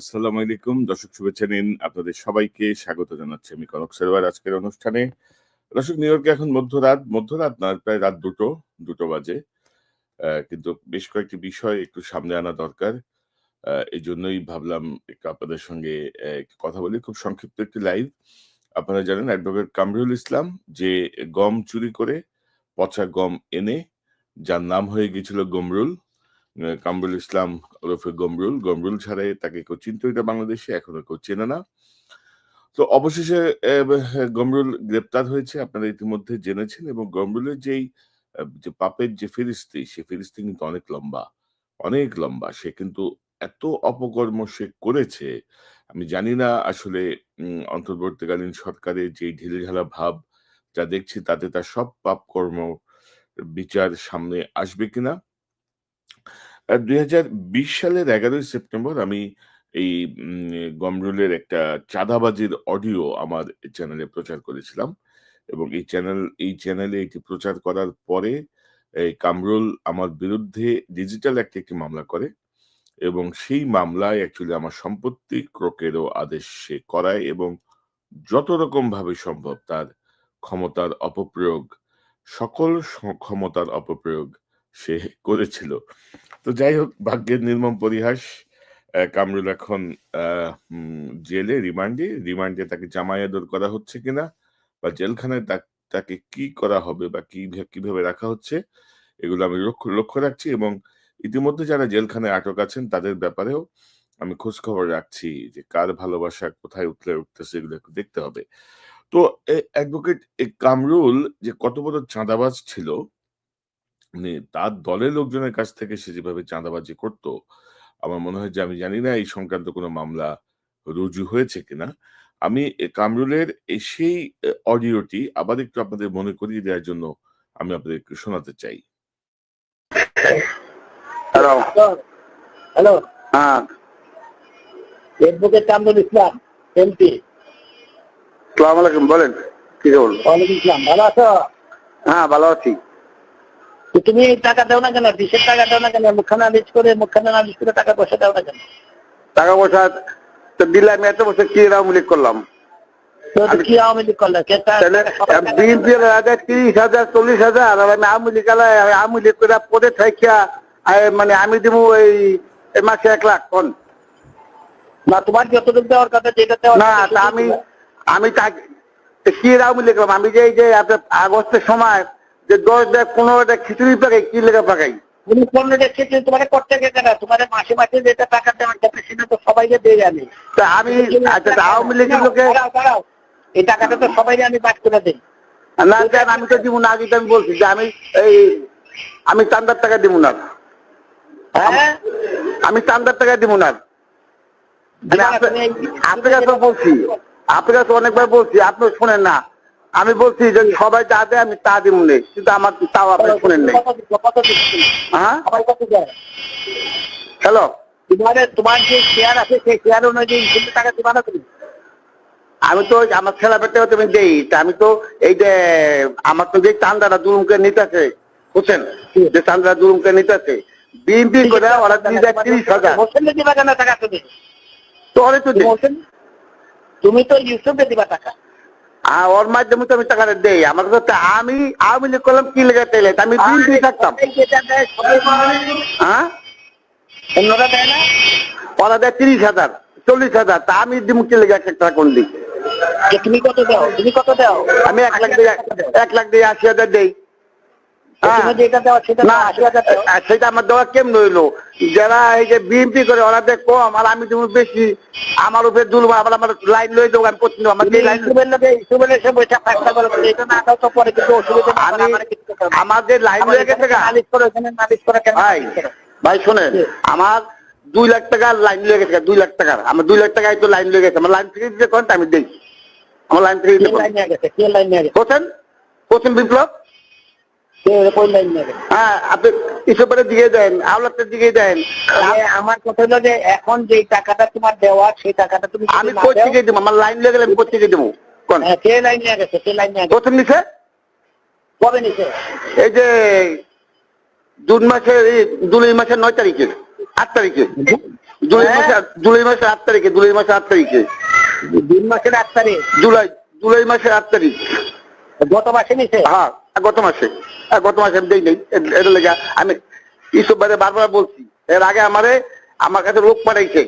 আসসালামু আলাইকুম। দর্শক শুভেচ্ছা নিন আপনাদের সবাইকে। স্বাগত জানাচ্ছি আমি কনক সারোয়ার আজকের অনুষ্ঠানে। দর্শক, নিউ ইয়র্কে এখন মধ্যরাত। মধ্যরাত না, প্রায় রাত দুটো দুটো বাজে। কিন্তু বেশ কয়েকটি বিষয় একটু সামনে আনা দরকার। এই জন্যই ভাবলাম একটু আপনাদের সঙ্গে কথা বলি। খুব সংক্ষিপ্ত একটি লাইভ। আপনারা জানেন, অ্যাডভোকেট কামরুল ইসলাম যে গম চুরি করে পচা গম এনে, যার নাম হয়ে গিয়েছিল গমরুল কামরুল ইসলাম ওরফে গমরুল। গমরুল ছাড়াই তাকে কেউ চিনত এটা বাংলাদেশে এখনও কেউ চেনে না। তো অবশেষে আহ, গমরুল গ্রেপ্তার হয়েছে। আপনারা ইতিমধ্যে জেনেছেন এবং গমরুলের যেই যে পাপের যে ফিরিস্তি সে ফিরিস্তি কিন্তু অনেক লম্বা অনেক লম্বা। সে কিন্তু এত অপকর্ম সে করেছে। আমি জানি না আসলে অন্তর্বর্তীকালীন সরকারের যে ঢিলেঢালা ভাব যা দেখছি তাতে তার সব পাপ কর্ম বিচার সামনে আসবে কিনা। দুই হাজার বিশ সালের এগারোই সেপ্টেম্বর আমি এই গমরুলের একটা চাঁদাবাজির অডিও আমার চ্যানেলে প্রচার করেছিলাম এবং এই চ্যানেল, এই চ্যানেলে এটি প্রচার করার পরে এই কামরুল আমার বিরুদ্ধে ডিজিটাল একটা একটি মামলা করে এবং সেই মামলায় অ্যাকচুয়ালি আমার সম্পত্তি ক্রোকেরও আদেশ সে করায় এবং যত রকম ভাবে সম্ভব তার ক্ষমতার অপপ্রয়োগ, সকল ক্ষমতার অপপ্রয়োগ সে করেছিল। তো যাই হোক, ভাগ্যের নির্মম পরিহাস কামরুল এখন জেলে রিমান্ডে। রিমান্ডে তাকে জামায়াদর করা হচ্ছে কিনা বা জেলখানায় তাকে কি করা হবে বা কি কীভাবে রাখা হচ্ছে, এগুলো আমি লক্ষ্য লক্ষ্য রাখছি এবং ইতিমধ্যে যারা জেলখানায় আটক আছেন তাদের ব্যাপারেও আমি খোঁজ খবর রাখছি যে কার ভালোবাসা কোথায় উঠলে উঠতেছে এগুলো একটু দেখতে হবে। তো অ্যাডভোকেট কামরুল যে কত বড় চাঁদাবাজ ছিল মানে তার দলের লোকজনের কাছ থেকে সে যেভাবে চাঁদাবাজি করত আমার মনে হয় যে আমি জানি না এই সংক্রান্ত কোনো মামলা রুজু হয়েছে কিনা। আমি কামরুলের এই সেই অডিওটি আবার একটু আপনাদের মনে করিয়ে দেওয়ার জন্য আমি আপনাদের একটু শোনাতে চাই। হ্যালো হ্যালো হ্যাঁ। অ্যাডভোকেট কামরুল ইসলাম এমপি সালাম আলাইকুম বলেন কি খবর? ওয়ালাইকুম ইসলাম ভালো আছো? হ্যাঁ ভালো আছি। তুমি এই টাকা দাও না কেন? বিশের টাকা দাও না কেন? মুখখানা আলিজ করে মুখখানা আলিজ করে টাকা পয়সা দাও না কেন? টাকা পয়সা তো দিলে আমি এত বছর কি করলাম? আওয়ামী লীগ করলে? কে বিএনপি তিরিশ হাজার চল্লিশ হাজার আর আমি আওয়ামী লীগ আওয়ামী লীগ করে পদে মানে আমি দিব এই এই মাসে এক লাখ কোন? না তোমার যতটুকু দেওয়ার কথা যেটা দেওয়ার না আমি আমি তাকে কি রামুলি লিখলাম আমি যে এই যে আগস্টের সময় যে দশ দেখ পনেরো দেখ খিচুড়ি পাকাই কি লেখা পাকাই? যে তোমার করতে গেছে না তোমার মাসে মাসে যেটা টাকা দেওয়ার কথা সেটা তো সবাইকে দিয়ে আমি। তা আমি আচ্ছা আওয়ামী লীগের লোকে। এই টাকাটা তো সবাই আমি বাদ করে দিই। না দেন আমি তো আগে আমি বলছি যে আমি এই আমি চান্দার টাকা দিব না। হ্যাঁ? আমি চান্দার টাকা দিব না। এই- আপনার কাছে বলছি আপনার কাছে অনেকবার বলছি আপনি শুনেন না। আমি বলছি যে সবাই যা দেয় আমি তা দিব নেই। কিন্তু আমার তাও আপনি শুনেন নেই? হ্যাঁ? হ্যালো? তোমার তোমার যে শেয়ার আছে সেই শেয়ার অনুযায়ী টাকা দিবা না তুমি? আমি তো আমার ছেলে পেটেও তুমি দেই। আমি তো এই যে আমার তো যে চান্দাটা দুরুমকে নিতেছে বুঝছেন? যে চান্দাটা দুরুমকে নিতেছে বিএনপি করে ওরা দিয়ে দেয় তিরিশ হাজার। দিবা কেন টাকা তুমি? তো তুমি ইউসুফকে দিবা টাকা। ওর মাধ্যমে তো আমি টাকাটা দেই। আমার কাছে আমি আওয়ামী লীগ করলাম কি লেগে তেলে আমি বিএনপি থাকতাম। হ্যাঁ? ওরা দেয় তিরিশ হাজার চল্লিশ হাজার। তা আমি দিব কি লেগে এক টাকা কোন দিই তুমি কত দাও? তুমি কত দাও? আমি এক লাখ দিয়ে এক লাখ দিয়ে আশি হাজার দেই হ্যাঁ। তুমি যেটা দেওয়া সেটা সেটা আমার দেওয়া কেমন হইল যারা এই যে বিএনপি করে ওরা কম আর আমি তুমি বেশি আমার উপরে দুলবো আবার আমার লাইন লয়ে দেবো আমি আমার যে লাইন করতে আমার যে লয়ে গেছে ভাই? ভাই শোনেন আমার দুই লাখ টাকার লাইন লেগে গেছে দুই লাখ টাকার। আমার দুই লাখ টাকায় তো লাইন লেগে গেছে আমার লাইন থেকে দিতে কোন আমি দেই? আমার লাইন থেকে দিতে হোসেন হোসেন বিপ্লব কে কোন লাইন নিয়ে গেছে হ্যাঁ আপনি ইসবের দিকে দেন আওলাতের দিকে দেন আমার কথা হলো যে এখন যে টাকাটা তোমার দেওয়া সেই টাকাটা তুমি আমি না কোথ দাও, থেকে দেবো? আমার লাইন লেগে আমি কোথ দেবো? কোন? হ্যাঁ, কে লাইন নিয়ে গেছে? কে লাইন নিয়ে গেছে? নিছে কবে নিছে? এই যে জুন মাসের জুলাই মাসের নয় তারিখে আট তারিখে। জুলাই হ্যাঁ? জুলাই মাসের আট তারিখে জুলাই মাসের আট তারিখে। তিন মাসের আট তারিখ। জুলাই জুলাই মাসের আট তারিখ। গত মাসে নিছে? হ্যাঁ গত মাসে। হ্যাঁ, গত মাসে আমি দেই নাই। এটা লেগে আমি ইসব বাইরে বারবার বলছি এর আগে আমারে আমার কাছে লোক পাঠাইছে।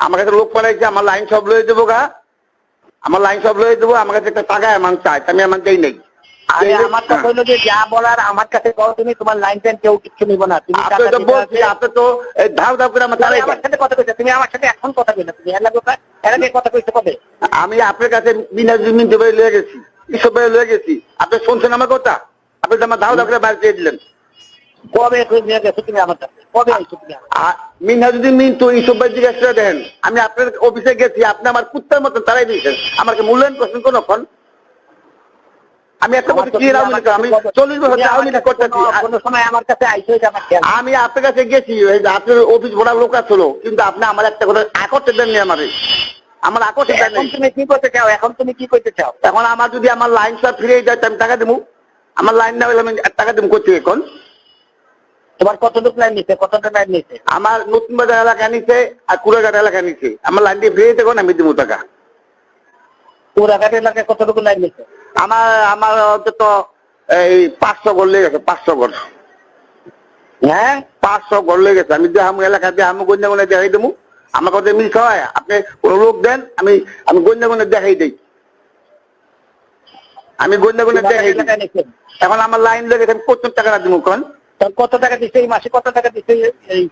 আমার কাছে লোক পাঠাইছে আমার লাইন সব লয়ে দেবো গা। আমার লাইন সব লয়ে দেবো আমার কাছে একটা টাকা এমন চাই আমি এমন দেই নাই। আরে এই যে- আমার কথা হলো যে যা বলার আমার কাছে কও তুমি তোমার লাইন টাইন কেউ কিচ্ছু নিব না। তুমি আপনি তো বলছি আপনি তো এই ধাপ ধাপ করে আমার সাথে কথা কইছো তুমি আমার সাথে এখন কথা তুমি। এর লাগে কথা কথা কইছো কবে? আমি আপনার কাছে বিনা জমিন দেবে লয়ে গেছি। ইসব বাইরে লয়ে গেছি। আপনি শুনছেন আমার কথা? আপনি আমার করে বাইরে দিয়ে দিলেন। কবে নিয়ে গেছো তুমি আমার কবে আইছো তুমি আমার কাছে? আর যদি মিন্টু এইসব ভাই জিজ্ঞাসা দেন আমি আপনার অফিসে গেছি আপনি আমার কুত্তার মতো তারাই দিয়েছেন। আমাকে মূল্যায়ন করছেন কোনক্ষণ আমি একটা কথা কি আমি চল্লিশ বছর করতেছি কোনো- কোনো সময় আমার কাছে আইছো এটা আমার আমি আপনার কাছে গেছি আপনার অফিস ভরা লোক আসলো কিন্তু আপনি আমার একটা কথা আকর্ষে দেননি আমারে। আমার আকর্ষে দেন এখন তুমি কি করতে চাও? এখন তুমি কি করতে চাও? এখন আমার যদি আমার লাইন সব ফিরে যায় আমি টাকা দেবো আমার লাইন না হলে আমি টাকা দেবো করছি এখন? তোমার কতটুকু লাইন নিছে? কতটা লাইন নিছে? আমার নতুন বাজার এলাকা নিচে আর কুড়াঘাট এলাকা নিচে আমার লাইন দিয়ে ফিরে দেখুন আমি দেবো টাকা। পুরাঘাট এলাকায় কতটুকু লাইন নিছে? আমার আমার অন্তত এই পাঁচশো গড় লেগে গেছে পাঁচশো গড় হ্যাঁ? পাঁচশো গড় লেগে গেছে। আমি দেহাম এলাকা দিয়ে আমি গঞ্জা গুনে দেখাই দেবো আমার কথা মিল হয় আপনি কোনো লোক দেন আমি আমি গঞ্জা গুনে দেখাই দিই। আমি গঞ্জা গুনে দেখাই দিই। এখন আমার লাইন লেগেছে আমি প্রচুর টাকা দিব কোন কত টাকা দিছে এই মাসে? কত টাকা দিছে এই- এই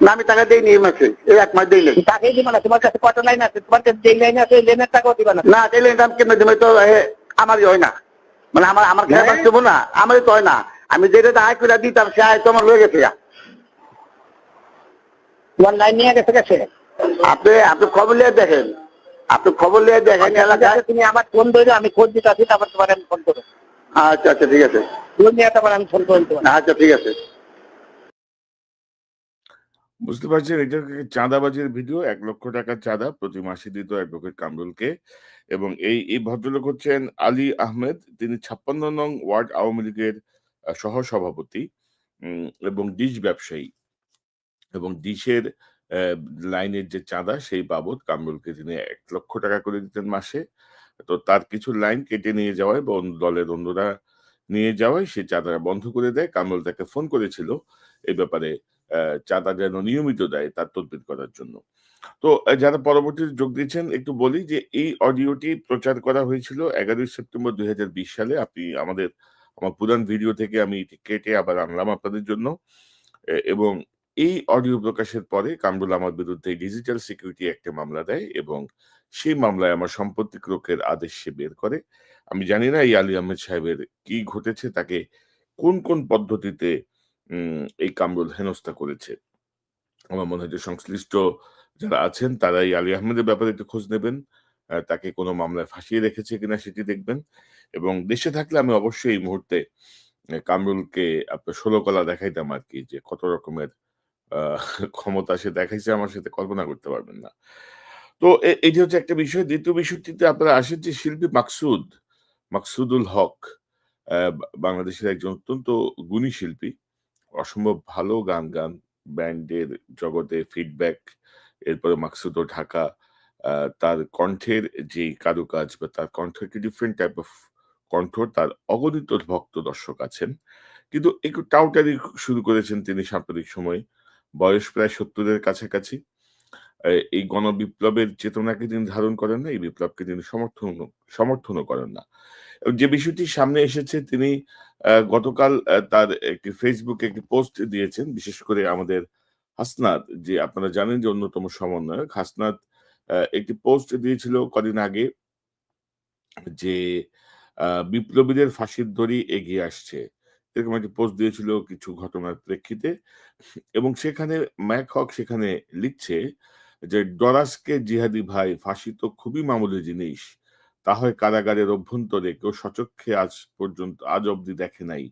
না আমি টাকা দিইনি এই মাসে এই এক মাস দিইলে তাকেই দিবা না তোমার কাছে কত লাইন আছে? তোমার কাছে যে লাইন আছে ওই লাইনের টাকাও দিবা না। না দিলে দাম কেন দেবে তো আমারই হয় না। মানে আমার আমার খেয়ে হ্যাঁ? বাঁচতে না আমারই তো হয় না। আমি যেটা আয় করে দিতাম সে আয় তো আমার লয়ে গেছে তোমার লাইন নিয়ে গেছে গেছে? আপনি আপনি খবর নিয়ে দেখেন। আপনি খবর নিয়ে দেখেন এলাকায়। তুমি আমার ফোন ধরে আমি খোঁজ দিতে আসি তারপর তোমার আমি ফোন করব। আচ্ছা আচ্ছা ঠিক আছে। ফোন নিয়ে তারপর আমি ফোন করে তোমার। আচ্ছা ঠিক আছে। বুঝতে পারছেন এটা চাঁদাবাজির ভিডিও এক লক্ষ টাকার চাঁদা প্রতি মাসে দিত অ্যাডভোকেট কামরুলকে। এবং এই এই ভদ্রলোক হচ্ছেন আলী আহমেদ তিনি ছাপ্পান্ন নং ওয়ার্ড আওয়ামী লীগের সহসভাপতি উম, এবং ডিশ ব্যবসায়ী। এবং ডিশের লাইনের যে চাঁদা, সেই বাবদ কামরুলকে তিনি এক লক্ষ টাকা করে দিতেন মাসে। তো তার কিছু লাইন কেটে নিয়ে যাওয়ায় বা দলের অন্যরা নিয়ে যাওয়ায় সে চাঁদা বন্ধ করে দেয়। কামরুল তাকে ফোন করেছিল এই ব্যাপারে চাঁদা যেন নিয়মিত দেয় তার তদবির করার জন্য। তো যারা পরবর্তীতে যোগ দিয়েছেন, একটু বলি যে এই অডিওটি প্রচার করা হয়েছিল এগারোই সেপ্টেম্বর দুই হাজার বিশ সালে। আপনি আমাদের, আমার পুরান ভিডিও থেকে আমি এটি কেটে আবার আনলাম আপনাদের জন্য। এবং এই অডিও প্রকাশের পরে কামরুল আমার বিরুদ্ধে ডিজিটাল সিকিউরিটি একটা মামলা দেয় এবং সেই মামলায় আমার সম্পত্তি ক্রোকের আদেশ সে বের করে। আমি জানি না এই আলী আহমেদ সাহেবের কি ঘটেছে, তাকে কোন কোন পদ্ধতিতে এই কামরুল হেনস্থা করেছে। আমার মনে হয় যে সংশ্লিষ্ট যারা আছেন তারা এই আলী আহমেদের ব্যাপারে একটু খোঁজ নেবেন তাকে কোনো মামলায় ফাঁসিয়ে রেখেছে কিনা সেটি দেখবেন। এবং দেশে থাকলে আমি অবশ্যই এই মুহূর্তে কামরুলকে আপনার ষোলো কলা দেখাইতাম আর কি, যে কত রকমের ক্ষমতা সে দেখাইছে, আমার সাথে কল্পনা করতে পারবেন না। তো এটি হচ্ছে একটা বিষয়। দ্বিতীয় বিষয়টিতে আপনারা আসেন যে শিল্পী মাকসুদ, মাকসুদুল হক বাংলাদেশের একজন অত্যন্ত গুণী শিল্পী। অসম্ভব ভালো গান গান, ব্যান্ডের জগতে ফিডব্যাক এরপরে মাকসুদ ও ঢাকা তার কণ্ঠের যে কারুকাজ বা তার কণ্ঠ একটি ডিফারেন্ট টাইপ অফ কণ্ঠ, তার অগণিত ভক্ত দর্শক আছেন। কিন্তু একটু টাউটারি শুরু করেছেন তিনি সাম্প্রতিক সময়ে। বয়স প্রায় সত্তরের কাছাকাছি। এই গণবিপ্লবের চেতনাকে তিনি ধারণ করেন না, এই বিপ্লবকে তিনি সমর্থন সমর্থনও করেন না। যে বিষয়টি সামনে এসেছে, তিনি গতকাল তার একটি ফেসবুকে একটি পোস্ট দিয়েছেন, বিশেষ করে আমাদের হাসনাত, যে আপনারা জানেন যে অন্যতম সমন্বয়ক। হাসনাত একটি পোস্ট দিয়েছিল কদিন আগে যে বিপ্লবীদের ফাঁসির দড়ি এগিয়ে আসছে। এরকম একটি পোস্ট দিয়েছিল কিছু ঘটনার প্রেক্ষিতে। এবং সেখানে ম্যাক হক সেখানে লিখছে যে, ডরাসকে জিহাদি ভাই, ফাঁসি তো খুবই মামুলি জিনিস। তা হয় কারাগারের অভ্যন্তরে। কেউ সচক্ষে আজ পর্যন্ত, আজ অবধি দেখে নাই।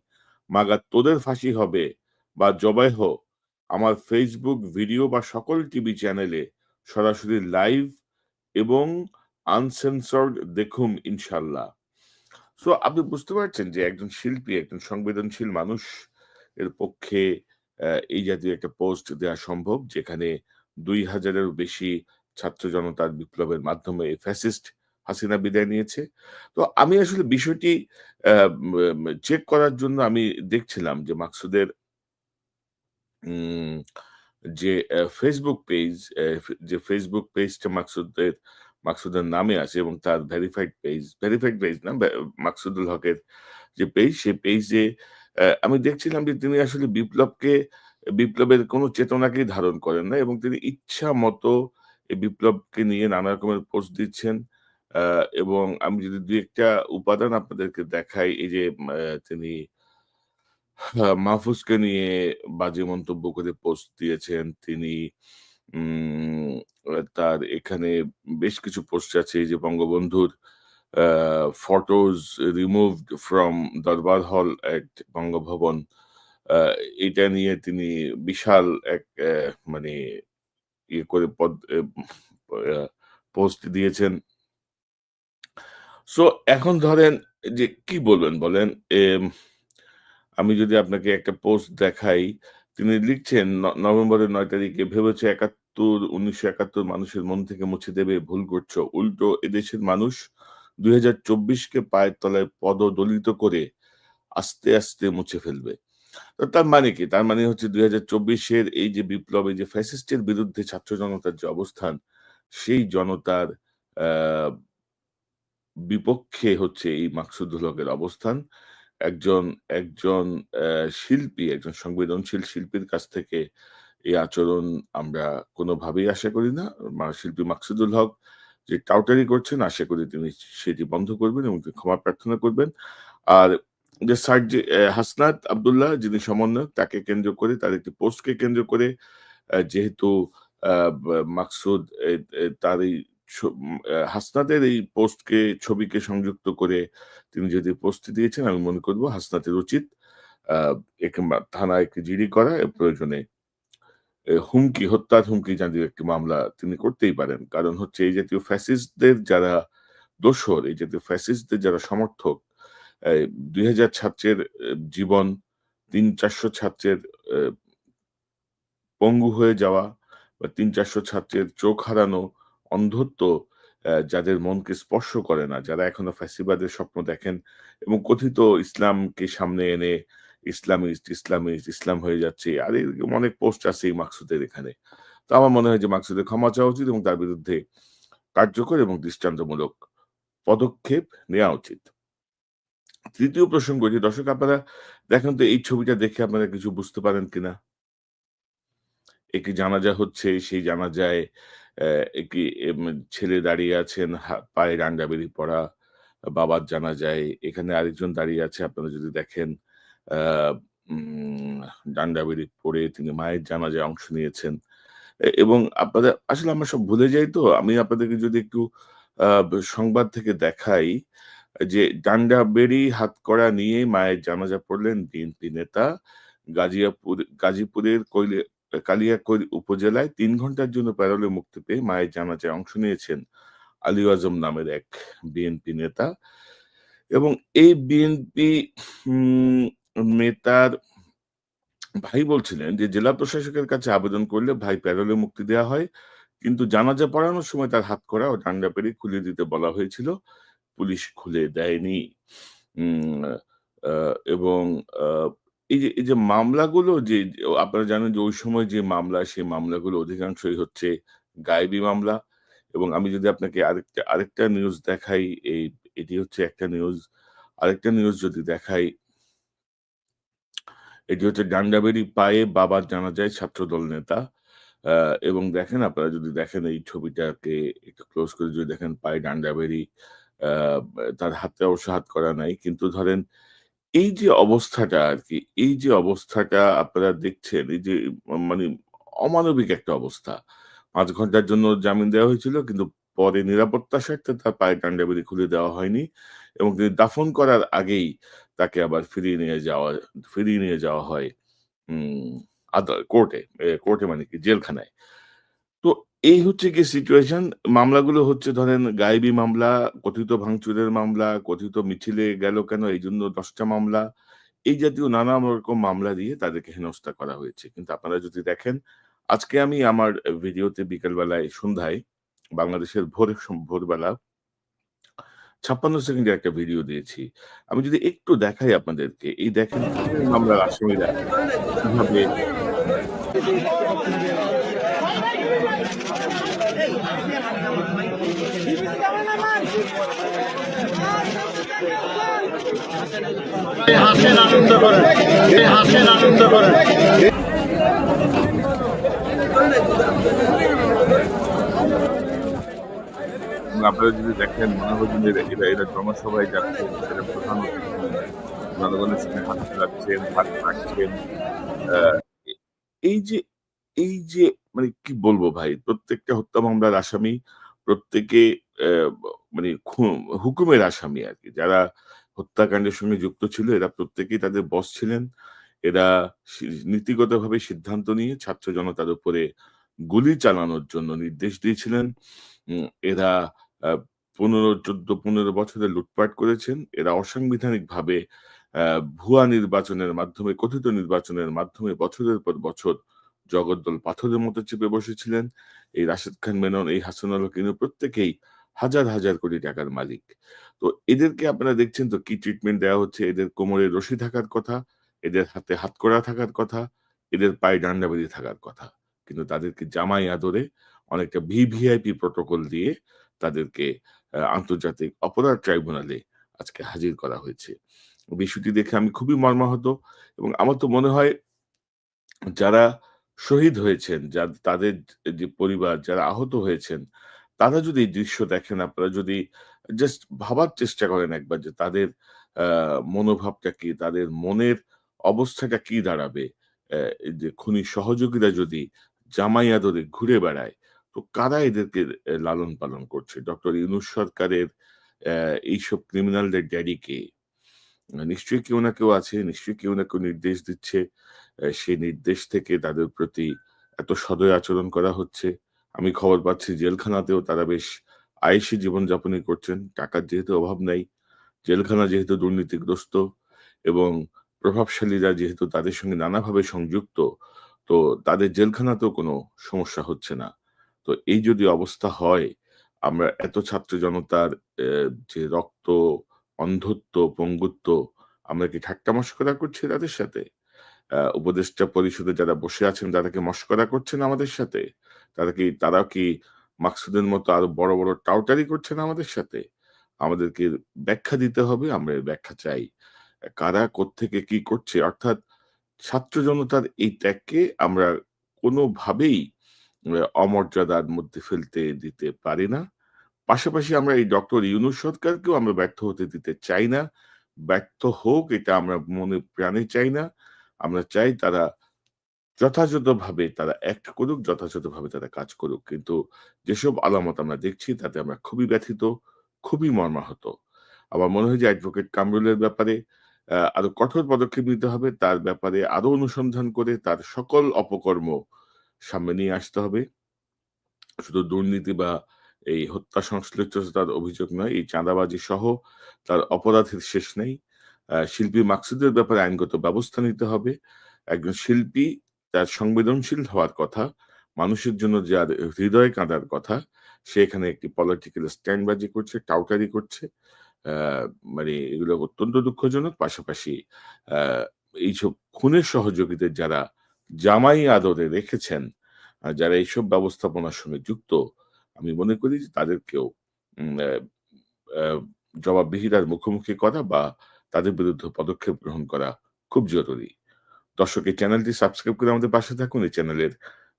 মাগা তোদের ফাঁসি হবে বা জবাই হো আমার ফেসবুক ভিডিও বা সকল টিভি চ্যানেলে সরাসরি লাইভ এবং আনসেন্সর্ড দেখুম ইনশাল্লাহ। সো আপনি বুঝতে পারছেন যে একজন শিল্পী, একজন সংবেদনশীল মানুষ এর পক্ষে এই জাতীয় একটা পোস্ট দেওয়া সম্ভব যেখানে দুই হাজারেরও বেশি ছাত্র জনতার বিপ্লবের মাধ্যমে ফ্যাসিস্ট হাসিনা বিদায় নিয়েছে। তো আমি আসলে বিষয়টি চেক করার জন্য আমি দেখছিলাম যে মাকসুদের যে ফেসবুক পেজ যে ফেসবুক পেজটা মাকসুদের মাকসুদের নামে আছে এবং তার ভেরিফাইড পেজ ভেরিফাইড পেজ না মাকসুদুল হকের যে পেজ, সেই পেজে আমি দেখছিলাম যে তিনি আসলে বিপ্লবকে, বিপ্লবের কোনো চেতনাকেই ধারণ করেন না এবং তিনি ইচ্ছা মতো এই বিপ্লবকে নিয়ে নানা রকমের পোস্ট দিচ্ছেন। এবং আমি যদি দু একটা উপাদান আপনাদেরকে দেখাই, এই যে তিনি মাহফুজকে নিয়ে বাজে মন্তব্য করে পোস্ট দিয়েছেন, তিনি উম, তার এখানে বেশ কিছু পোস্ট আছে। যে বঙ্গবন্ধুর ফটোজ রিমুভড ফ্রম দরবার হল এট বঙ্গভবন আহ, এটা নিয়ে তিনি বিশাল এক আহ, মানে ইয়ে করে পদ পোস্ট দিয়েছেন। সো এখন ধরেন যে কি বলবেন? বলেন আমি যদি আপনাকে একটা পোস্ট দেখাই তিনি লিখছেন ন- নভেম্বরের নয় তারিখে ভেবেছে একাত্তর উনিশশো একাত্তর মানুষের মন থেকে মুছে দেবে ভুল করছ। উল্টো এদেশের মানুষ দুই হাজার চব্বিশকে পায়ের তলায় পদদলিত করে আস্তে আস্তে মুছে ফেলবে। তার মানে কি? তার মানে হচ্ছে দুই হাজার চব্বিশের এই যে বিপ্লব এই যে ফ্যাসিস্টের বিরুদ্ধে ছাত্র জনতার যে অবস্থান সেই জনতার আহ বিপক্ষে হচ্ছে এই মাকসুদুল অবস্থান। একজন একজন আহ, শিল্পী একজন সংবেদনশীল শিল্পীর কাছ থেকে এই আচরণ আমরা কোনোভাবেই আশা করি না। শিল্পী মাকসুদুল হক যে টাউটারি করছেন, আশা করি তিনি সেটি বন্ধ করবেন এবং ক্ষমা প্রার্থনা করবেন। আর যে সার্জি হাসনাত আবদুল্লাহ যিনি সমন্বয়ক, তাকে কেন্দ্র করে, তার একটি পোস্টকে কেন্দ্র করে যেহেতু মাকসুদ তার এই হাসনাতের এই পোস্টকে, ছবিকে সংযুক্ত করে তিনি যদি পোস্ট দিয়েছেন, আমি মনে করব হাসনাতের উচিত থানায় একটি জিডি করা প্রয়োজনে হুমকি, হত্যার হুমকি জাতীয় একটি মামলা তিনি করতেই পারেন। কারণ হচ্ছে এই জাতীয় ফ্যাসিস্টদের যারা দোসর এই জাতীয় ফ্যাসিস্টদের যারা সমর্থক দুই হাজার ছাত্রের জীবন, তিন চারশো ছাত্রের পঙ্গু হয়ে যাওয়া বা তিন চারশো ছাত্রের চোখ হারানো, অন্ধত্ব যাদের মনকে স্পর্শ করে না, যারা এখনও ফ্যাসিবাদের স্বপ্ন দেখেন এবং কথিত ইসলামকে সামনে এনে ইসলামিস্ট ইসলামিস্ট ইসলাম হয়ে যাচ্ছে। আর অনেক পোস্ট আছে এই মাকসুদের এখানে। তো আমার মনে হয় যে মাকসুদের ক্ষমা চাওয়া উচিত এবং তার বিরুদ্ধে কার্যকর এবং দৃষ্টান্তমূলক পদক্ষেপ নেওয়া উচিত। তৃতীয় প্রসঙ্গ, যে দর্শক আপনারা দেখেন তো, এই ছবিটা দেখে আপনারা কিছু বুঝতে পারেন কিনা? একটি জানাজা হচ্ছে, সেই জানাজায় একটি ছেলে দাঁড়িয়ে আছেন পায়ে ডান্ডা বেরি পড়া বাবার জানাজায়। এখানে আরেকজন দাঁড়িয়ে আছে, আপনারা যদি দেখেন ডান্ডা বেরি পড়ে তিনি মায়ের জানাজায় অংশ নিয়েছেন। এবং আপনাদের, আসলে আমরা সব ভুলে যাই তো, আমি আপনাদেরকে যদি একটু সংবাদ থেকে দেখাই যে ডান্ডা বেরি হাত করা নিয়ে মায়ের জানাজা পড়লেন বিএনপি নেতা গাজিয়াপুর, গাজীপুরের কৈলে কালিয়াকৈর উপজেলায় তিন ঘণ্টার জন্য প্যারোলে মুক্তি পেয়ে মায়ের জানাজায় অংশ নিয়েছেন আলী আজম নামের এক বিএনপি নেতা। এবং এই বিএনপি নেতার ভাই বলছিলেন যে, জেলা প্রশাসকের কাছে আবেদন করলে ভাই প্যারোলে মুক্তি দেওয়া হয়। কিন্তু জানাজা পড়ানোর সময় তার হাত করা ও ডান্ডা পেরে খুলে দিতে বলা হয়েছিল। পুলিশ খুলে দেয়নি। এবং এই যে এই যে মামলাগুলো যে যে, আপনারা জানেন যে, ওই সময় যে মামলা, সেই মামলাগুলো অধিকাংশই হচ্ছে গায়েবী মামলা। এবং আমি যদি আপনাকে আরেকটা আরেকটা নিউজ দেখাই, এই, এটি হচ্ছে একটা নিউজ আরেকটা নিউজ যদি দেখাই এটি হচ্ছে ডান্ডাবেরি পায়ে বাবার জানা যায় ছাত্রদল নেতা। এবং দেখেন আপনারা যদি দেখেন এই ছবিটাকে একটু ক্লোজ করে যদি দেখেন পায়ে ডান্ডাবেরি তার হাতে অবশ্য হাত করা নাই। কিন্তু ধরেন এই যে অবস্থাটা আর কি এই যে অবস্থাটা আপনারা দেখছেন, এই যে মানে অমানবিক একটা অবস্থা। পাঁচ ঘণ্টার জন্য জামিন দেওয়া হয়েছিল, কিন্তু পরে নিরাপত্তার স্বার্থে তার পায়ে ডান্ডাবেরি খুলে দেওয়া হয়নি এবং তিনি দাফন করার আগেই তাকে আবার ফিরিয়ে নিয়ে যাওয়া, ফিরিয়ে নিয়ে যাওয়া হয়, উম আদালত কোর্টে কোর্টে মানে কি, জেলখানায়। তো এই হচ্ছে কি সিচুয়েশন মামলাগুলো হচ্ছে ধরেন গায়েবী মামলা, কথিত ভাঙচুরের মামলা, কথিত মিছিলে গেল কেন, এই জন্য দশটা মামলা, এই জাতীয় নানা রকম মামলা দিয়ে তাদেরকে হেনস্থা করা হয়েছে। কিন্তু আপনারা যদি দেখেন, আজকে আমি আমার ভিডিওতে বিকেলবেলায় সন্ধ্যায় বাংলাদেশের ভোর, ভোরবেলা ছাপ্পান্ন সেকেন্ডের একটা ভিডিও দিয়েছি। আমি যদি একটু দেখাই আপনাদেরকে, এই দেখেন আমরা আসামিরা কীভাবে হাসেন আনন্দ করেন। হাসেন আনন্দ করেন। এবং আপনারা যদি দেখেন, মনে হয় যে এরা এরা জনসভায় যাচ্ছেন এরা প্রধান জনগণের সঙ্গে হাত মেলাচ্ছেন হাত রাখছেন। এই যে এই যে মানে কি বলব ভাই প্রত্যেকটা হত্যা মামলার আসামি, প্রত্যেকে মানে হুকুমের আসামি আর কি। যারা হত্যাকাণ্ডের সঙ্গে যুক্ত ছিল, এরা প্রত্যেকেই তাদের বস ছিলেন। এরা নীতিগতভাবে সিদ্ধান্ত নিয়ে ছাত্র জনতার উপরে গুলি চালানোর জন্য নির্দেশ দিয়েছিলেন। এরা পনেরো, চোদ্দ, পনেরো বছরে লুটপাট করেছেন। এরা অসাংবিধানিক ভাবে ভুয়া নির্বাচনের মাধ্যমে, কথিত নির্বাচনের মাধ্যমে বছরের পর বছর জগদ্দল পাথরের মতো চেপে বসেছিলেন। এই রাশেদ খান মেনন, এই হাসান আল কিনু প্রত্যেকেই হাজার হাজার কোটি টাকার মালিক। তো এদেরকে আপনারা দেখছেন তো কি ট্রিটমেন্ট দেওয়া হচ্ছে? এদের কোমরে রশি থাকার কথা, এদের হাতে হাতকড়া থাকার কথা, এদের পায়ে ডান্ডা বেঁধে থাকার কথা। কিন্তু তাদেরকে জামাই আদরে অনেকটা ভিভিআইপি প্রটোকল দিয়ে তাদেরকে আন্তর্জাতিক অপরাধ ট্রাইব্যুনালে আজকে হাজির করা হয়েছে। বিষয়টি দেখে আমি খুবই মর্মাহত এবং আমার তো মনে হয় যারা শহীদ হয়েছেন, যা, তাদের যে পরিবার, যারা আহত হয়েছেন, তারা যদি এই দৃশ্য দেখেন, আপনারা যদি জাস্ট ভাবার চেষ্টা করেন একবার যে তাদের মনোভাবটা কি, তাদের মনের অবস্থাটা কি দাঁড়াবে যে খুনি সহযোগীরা যদি জামাই আদরে ঘুরে বেড়ায় তো কারা এদেরকে লালন পালন করছে? ডক্টর ইউনুস সরকারের এইসব ক্রিমিনালদের ড্যাডিকে নিশ্চয়ই কেউ না কেউ আছে, নিশ্চয়ই কেউ না কেউ নির্দেশ দিচ্ছে সেই নির্দেশ থেকে তাদের প্রতি এত সদয় আচরণ করা হচ্ছে। আমি খবর পাচ্ছি জেলখানাতেও তারা বেশ আয়েসি জীবনযাপনই করছেন, টাকার যেহেতু অভাব নাই, জেলখানা যেহেতু দুর্নীতিগ্রস্ত এবং প্রভাবশালীরা যেহেতু তাদের সঙ্গে নানাভাবে সংযুক্ত, তো তাদের জেলখানাতেও কোনো সমস্যা হচ্ছে না। তো এই যদি অবস্থা হয়, আমরা এত ছাত্র জনতার যে রক্ত, অন্ধত্ব, পঙ্গুত্ব, আমরা কি ঠাট্টা মস্করা করছি তাদের সাথে? উপদেষ্টা পরিষদে যারা বসে আছেন তারা কি মস্করা করছেন আমাদের সাথে? তারা কি তারা কি মাকসুদের মতো আরও বড় বড় টাউটারি করছেন আমাদের সাথে? আমাদেরকে ব্যাখ্যা দিতে হবে, আমরা ব্যাখ্যা চাই। কারা কোত্থেকে কি করছে? অর্থাৎ ছাত্র জনতার এই ত্যাগকে আমরা কোনোভাবেই অমর্যাদার মধ্যে ফেলতে দিতে পারি না। পাশাপাশি আমরা এই ডক্টর ইউনুস সরকারকেও আমরা ব্যর্থ হতে দিতে চাই না। ব্যর্থ হোক, এটা আমরা মনে প্রাণে চাই না। আমরা চাই তারা যথাযথভাবে তারা অ্যাক্ট করুক, যথাযথভাবে তারা কাজ করুক। কিন্তু যেসব আলামত আমরা দেখছি, তাতে আমরা খুবই ব্যথিত, খুবই মর্মাহত। আমার মনে হয় যে অ্যাডভোকেট কামরুলের ব্যাপারে আরও কঠোর পদক্ষেপ নিতে হবে। তার ব্যাপারে আরও অনুসন্ধান করে তার সকল অপকর্ম সামনে নিয়ে আসতে হবে। শুধু দুর্নীতি বা এই হত্যা সংশ্লিষ্টতার অভিযোগ নয়, এই চাঁদাবাজি সহ তার অপরাধের শেষ নেই। শিল্পী মাকসুদের ব্যাপারে আইনগত ব্যবস্থা নিতে হবে। একজন শিল্পী তার সংবেদনশীল হওয়ার কথা, মানুষের জন্য যার হৃদয় কাঁদার কথা, সে এখানে একটি পলিটিক্যাল স্ট্যান্ডবাজি করছে, টাউটারি করছে। মানে এগুলো অত্যন্ত দুঃখজনক। পাশাপাশি এইসব খুনের সহযোগীদের যারা জামাই আদরে রেখেছেন যারা এইসব ব্যবস্থাপনার সঙ্গে যুক্ত আমি মনে করি যে তাদেরকেও আহ, মুখোমুখি করা বা তাদের বিরুদ্ধে পদক্ষেপ গ্রহণ করা খুব জরুরি। দর্শক এই চ্যানেলটি সাবস্ক্রাইব করে আমাদের পাশে থাকুন এই চ্যানেলের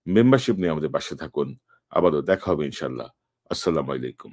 মেম্বারশিপ নিয়ে আমাদের পাশে থাকুন। আবারও দেখা হবে ইনশাল্লাহ আসসালামু আলাইকুম।